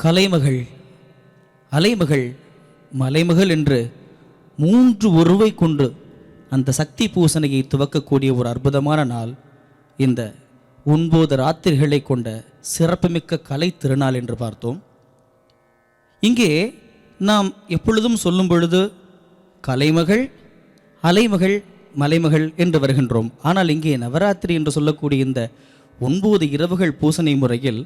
கலைமகள் அலைமகள் மலைமகள் என்று மூன்று உருவை கொண்டு அந்த சக்தி பூசணையை துவக்கக்கூடிய ஒரு அற்புதமான நாள். இந்த ஒன்பது ராத்திரிகளை கொண்ட சிறப்புமிக்க கலை திருநாள் என்று பார்த்தோம். இங்கே நாம் எப்பொழுதும் சொல்லும் பொழுது கலைமகள் அலைமகள் மலைமகள் என்று வருகின்றோம். ஆனால் இங்கே நவராத்திரி என்று சொல்லக்கூடிய இந்த ஒன்பது இரவுகள் பூசணை முறையில்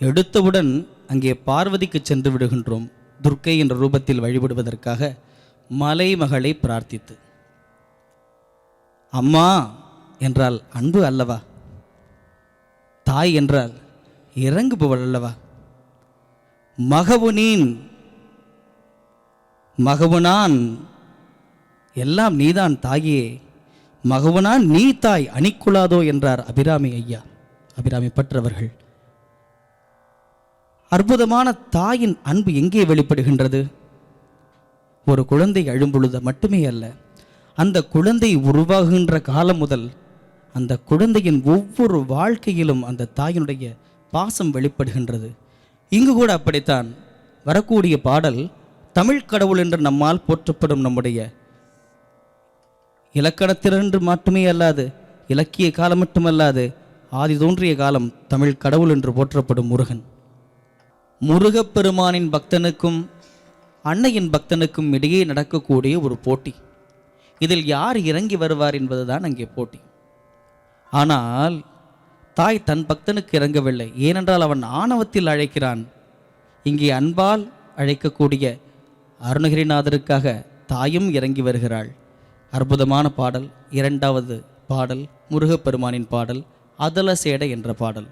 எடுத்தவுடன் அங்கே பார்வதிக்கு சென்று விடுகின்றோம். துர்க்கை என்ற ரூபத்தில் வழிபடுவதற்காக மலைமகளை பிரார்த்தித்து. அம்மா! என்றால் அன்பு அல்லவா? தாய் என்றால் இறங்குபவள் அல்லவா? மகவுனீன் மகவுனான் எல்லாம் நீதான் தாயே. மகவுனான் நீ தாய் அணிக்குலாதோ என்றார் அபிராமி ஐயா. அபிராமி பற்றவர்கள். அற்புதமான தாயின் அன்பு எங்கே வெளிப்படுகின்றது? ஒரு குழந்தை அழும்பொழுது மட்டுமே அல்ல அந்த குழந்தை உருவாகுகின்ற காலம் முதல் அந்த குழந்தையின் ஒவ்வொரு வாழ்க்கையிலும் அந்த தாயினுடைய பாசம் வெளிப்படுகின்றது. இங்கு கூட அப்படித்தான் வரக்கூடிய பாடல் தமிழ் கடவுள் என்று நம்மால் போற்றப்படும் நம்முடைய இலக்கணத்திரண்டு மட்டுமே அல்லாது இலக்கிய காலம் மட்டுமல்லாது ஆதி தோன்றிய காலம் தமிழ் கடவுள் என்று போற்றப்படும் முருகன். முருகப்பெருமானின் பக்தனுக்கும் அன்னையின் பக்தனுக்கும் இடையே நடக்கக்கூடிய ஒரு போட்டி. இதில் யார் இறங்கி வருவார் என்பதுதான் அங்கே போட்டி. ஆனால் தாய் தன் பக்தனுக்கு இறங்கவில்லை. ஏனென்றால் அவன் ஆணவத்தில் அழைக்கிறான். இங்கே அன்பால் அழைக்கக்கூடிய அருணகிரிநாதருக்காக தாயும் இறங்கி வருகிறாள். அற்புதமான பாடல். இரண்டாவது பாடல் முருகப்பெருமானின் பாடல் அதலசேட என்ற பாடல்.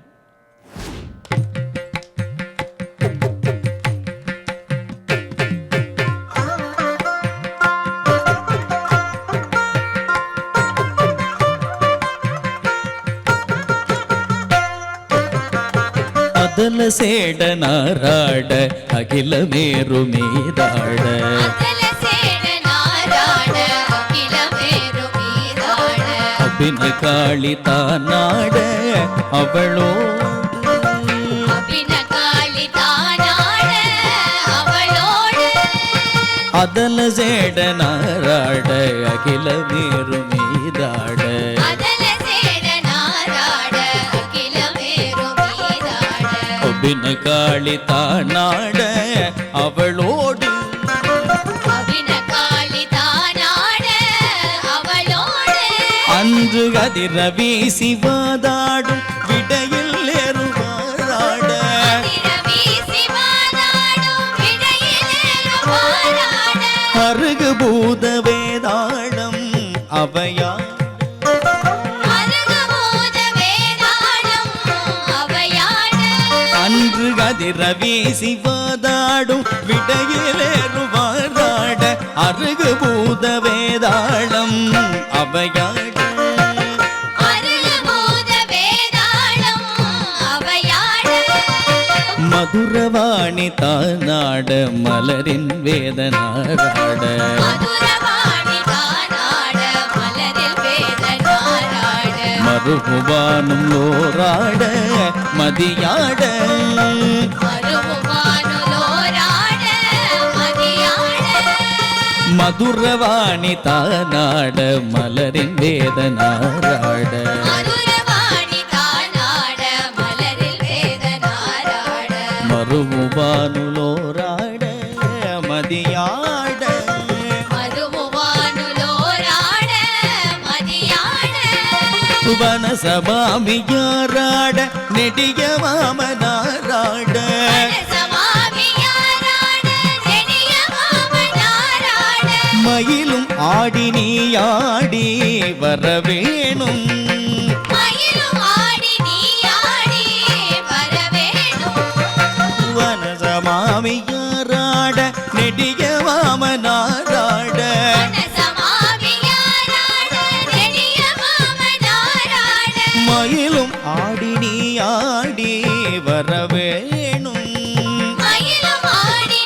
சேட நாராட அகில மேரு மீதாட. அபின காளி தானாட அவளோ. அதல சேட நாராட அகில மேரு மீதாட. அபின காளி தானாட அவளோடு. அன்று அதிர வீசி வாதாடும் விடையில் ஏறுவாராட. அருகு பூத வேதாளம் அவையா வீசி வாதாடும் விடையிலேறுவாராட அருகு பூத வேதாளம் அவையாட. மதுரவாணி தானாட மலரின் வேதனாராட. வேதனாராட லோராட மதியாட. மதுரவாணி தானாட மலரின் வேதனாராட சுவன சபாமியாராட நெடிய மாமனாராட? மயிலும் ஆடி நீயாடி வரவேணும்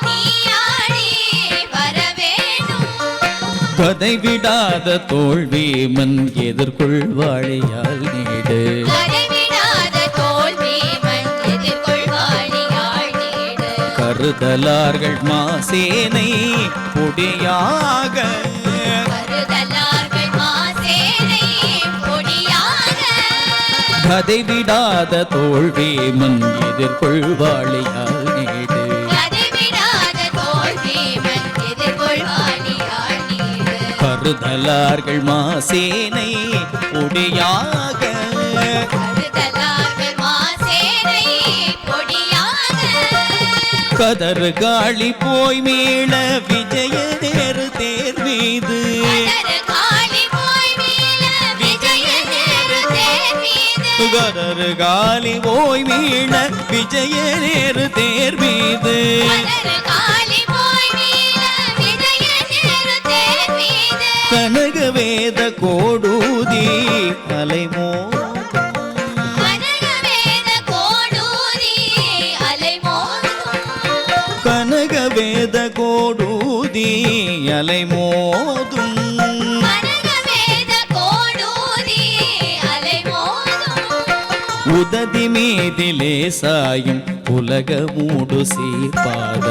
நீயாடி வரவேணும். கதை விடாத தோல்வி எதிர்கொள்வாழையால் மண் எதிர்கொள்வாளியாள் நீடு. கருதலார்கள் மாசேனை பொடியாக கதை விடாத தோல்வேமன் எதிர்கொள்வாளியால் நீடு. கருதலார்கள் மாசேனை பொடியாக கதறு காளி போய் மீள விஜய நேரு தேர் மீது. மீது. கதறு காளி போய் மீள விஜய நேரு தேர் மீது. கனக வேத கோடூதி அலைமோ. கனக வேத கோடூதி அலைமோதும் உததி மீதிலே சாயும் உலக மூடு சீர்பாத.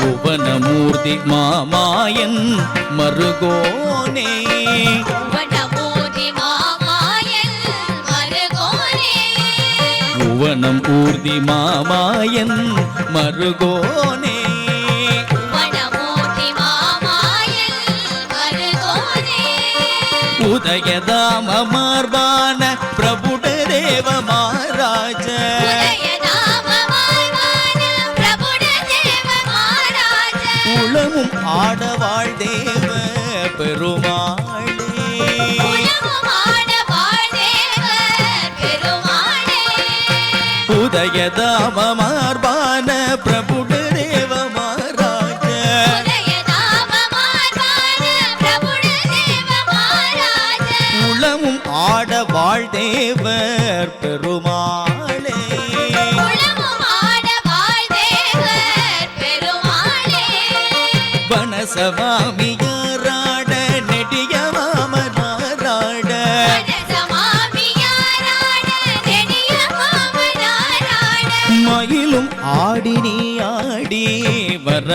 புவனமூர்த்தி மாமாயன் மருகோனே. புவனம் ஊர்தி மாமாயன் மருகோனே உதயதாம மார்பான வனசமாமியாராட நெடிய மாமனாராட. மயிலும் ஆடி நீ ஆடி வர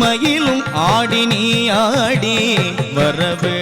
மயிலும் ஆடி நீ ஆடி வரவே